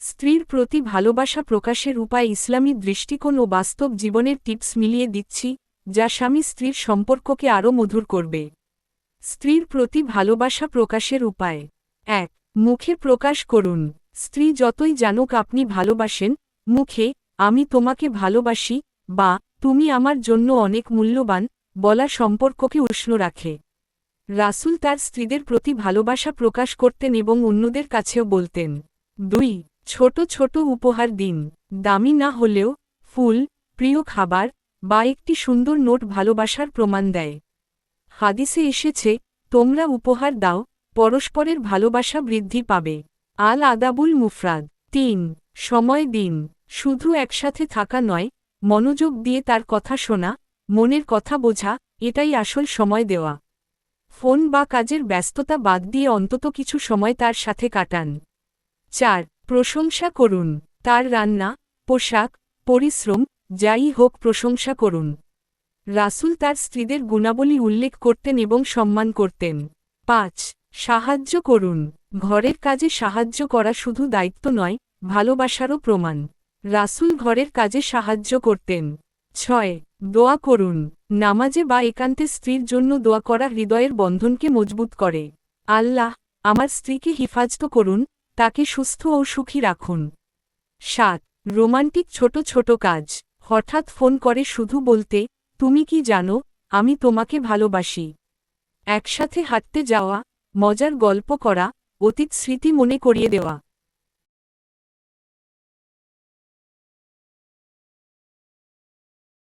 স্ত্রীর প্রতি ভালোবাসা প্রকাশের উপায় ইসলামী দৃষ্টিকোণ ও বাস্তব জীবনের টিপস মিলিয়ে দিচ্ছি, যা স্বামী স্ত্রীর সম্পর্ককে আরও মধুর করবে। স্ত্রীর প্রতি ভালোবাসা প্রকাশের উপায়। এক, মুখে প্রকাশ করুন। স্ত্রী যতই জানুক আপনি ভালোবাসেন, মুখে, আমি তোমাকে ভালোবাসি বা, তুমি আমার জন্য অনেক মূল্যবান বলা সম্পর্ককে উষ্ণ রাখে। রাসূল তার স্ত্রীদের প্রতি ভালোবাসা প্রকাশ করতেন এবং অন্যদের কাছেও বলতেন। দুই ছোট ছোট উপহার দিন। দামি না হলেও, ফুল, প্রিয় খাবার, বা একটি সুন্দর নোট ভালোবাসার প্রমাণ দেয়। হাদিসে এসেছে, তোমরা উপহার দাও, পরস্পরের ভালোবাসা বৃদ্ধি পাবে। আল আদাবুল মুফরাদ। তিন, সময় দিন। শুধু একসাথে থাকা নয়, মনোযোগ দিয়ে তার কথা শোনা, মনের কথা বোঝা, এটাই আসল সময় দেওয়া। ফোন বা কাজের ব্যস্ততা বাদ দিয়ে অন্তত কিছু সময় তার সাথে কাটান। চার প্রশংসা করুন। তার রান্না, পোশাক, পরিশ্রম, যাই হোক প্রশংসা করুন। রাসূল তার স্ত্রীদের গুণাবলী উল্লেখ করতেন এবং সম্মান করতেন। পাঁচ, সাহায্য করুন। ঘরের কাজে সাহায্য করা শুধু দায়িত্ব নয়, ভালোবাসারও প্রমাণ। রাসূল ঘরের কাজে সাহায্য করতেন। ছয়, দোয়া করুন। নামাজে বা একান্তে স্ত্রীর জন্য দোয়া করা হৃদয়ের বন্ধনকে মজবুত করে। আল্লাহ, আমার স্ত্রীকে হিফাজত করুন তাকে সুস্থ ও সুখী রাখুন। সাত, রোমান্টিক ছোট ছোট কাজ। হঠাৎ ফোন করে, শুধু বলতে, তুমি কি জানো, আমি তোমাকে ভালোবাসি। একসাথে হাঁটতে যাওয়া, মজার গল্প করা, অতীত স্মৃতি মনে করিয়ে দেওয়া।